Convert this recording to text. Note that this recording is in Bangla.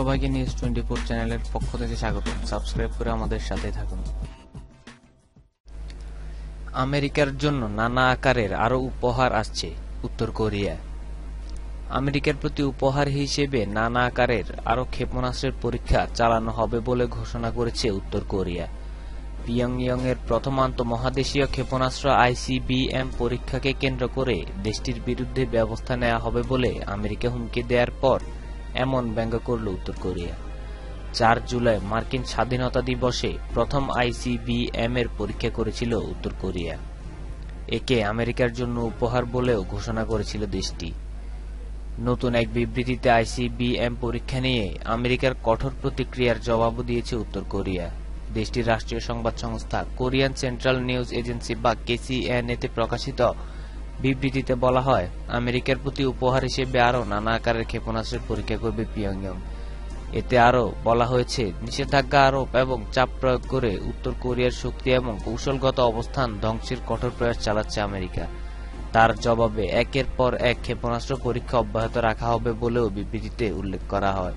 সবাইকে নিউজ টোয়েন্টি ফোর চ্যানেলের পক্ষ থেকে স্বাগত। সাবস্ক্রাইব করে আমাদের সাথে থাকুন। আমেরিকার জন্য নানা আকারের আরও উপহার আসছে উত্তর কোরিয়া আমেরিকার প্রতি উপহার হিসেবে নানা আকারের আরও ক্ষেপণাস্ত্রের পরীক্ষা চালানো হবে বলে ঘোষণা করেছে উত্তর কোরিয়া। পিয়ংইয়ং এর প্রথম মহাদেশীয় ক্ষেপণাস্ত্র আইসিবিএম পরীক্ষাকে কেন্দ্র করে দেশটির বিরুদ্ধে ব্যবস্থা নেওয়া হবে বলে আমেরিকা হুমকি দেওয়ার পর এমন ব্যঙ্গ করল উত্তর কোরিয়া। চার জুলাই মার্কিন স্বাধীনতা দিবসে প্রথম আইসিবিএম এর পরীক্ষা করেছিল উত্তর কোরিয়া। একে আমেরিকার জন্য উপহার বলেও ঘোষণা করেছিল দেশটি। নতুন এক বিবৃতিতে আইসিবিএম পরীক্ষা নিয়ে আমেরিকার কঠোর প্রতিক্রিয়ার জবাবও দিয়েছে উত্তর কোরিয়া। দেশটির রাষ্ট্রীয় সংবাদ সংস্থা কোরিয়ান সেন্ট্রাল নিউজ এজেন্সি বা কেসিএনএতে প্রকাশিত বিবৃতিতে বলা হয়, আমেরিকার প্রতি উপহার হিসেবে আরও নানা আকারের ক্ষেপণাস্ত্রের পরীক্ষা করবে পিয়ংইয়ং। এতে আরও বলা হয়েছে, নিষেধাজ্ঞা আরোপ এবং চাপ প্রয়োগ করে উত্তর কোরিয়ার শক্তি এবং কৌশলগত অবস্থান ধ্বংসের কঠোর প্রয়াস চালাচ্ছে আমেরিকা। তার জবাবে একের পর এক ক্ষেপণাস্ত্র পরীক্ষা অব্যাহত রাখা হবে বলেও বিবৃতিতে উল্লেখ করা হয়.